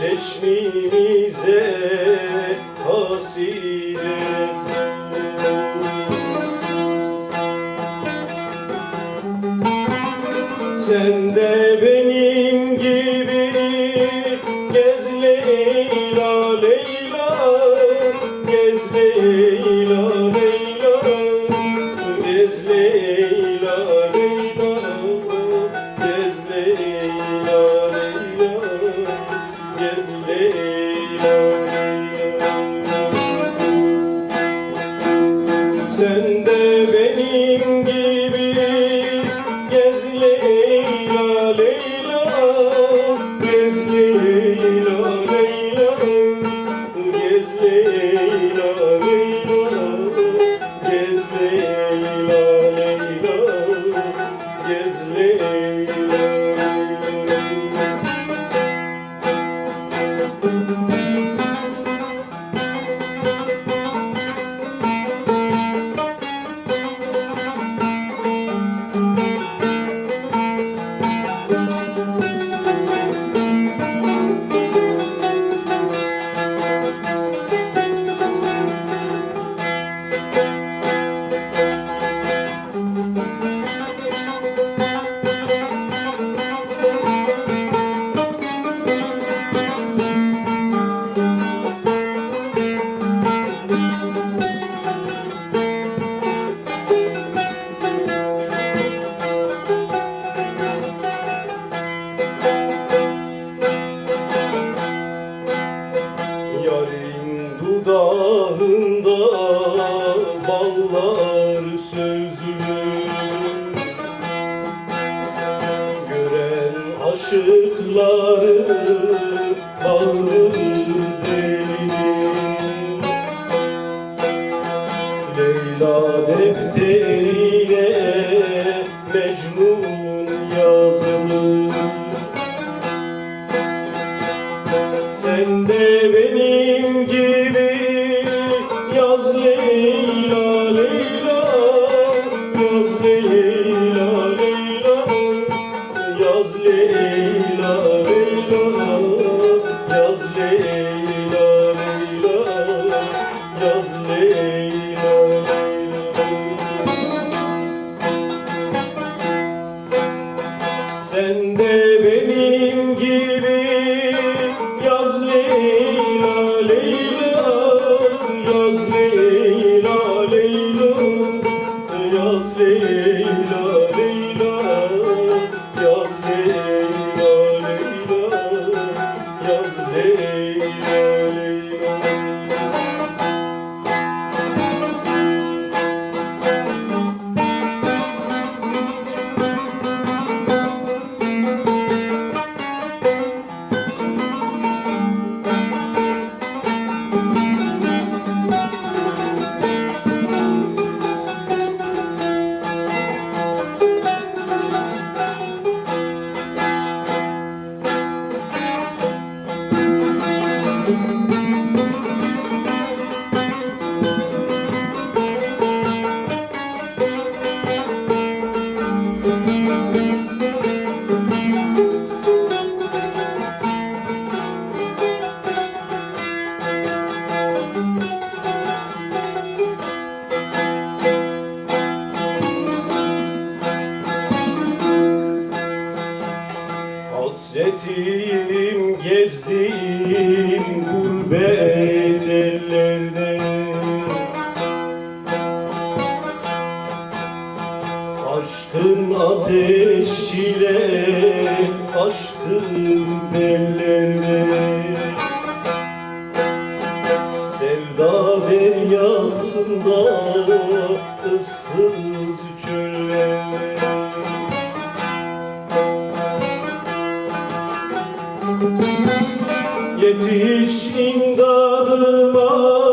çeşmimize hasire Sen de ballar sözlü Gören aşıkları bağlı deli Leyla defterine Mecnun yazılır Sen de benim gibi Sen de benim gibi. Yaz Leyla Leyla. Yaz Leyla Hasretim gezdim gurbet ellerde. Aşkın ateşiyle açtım bellerine Sevda deryasında ıssız çöllerde Yetiş imdadıma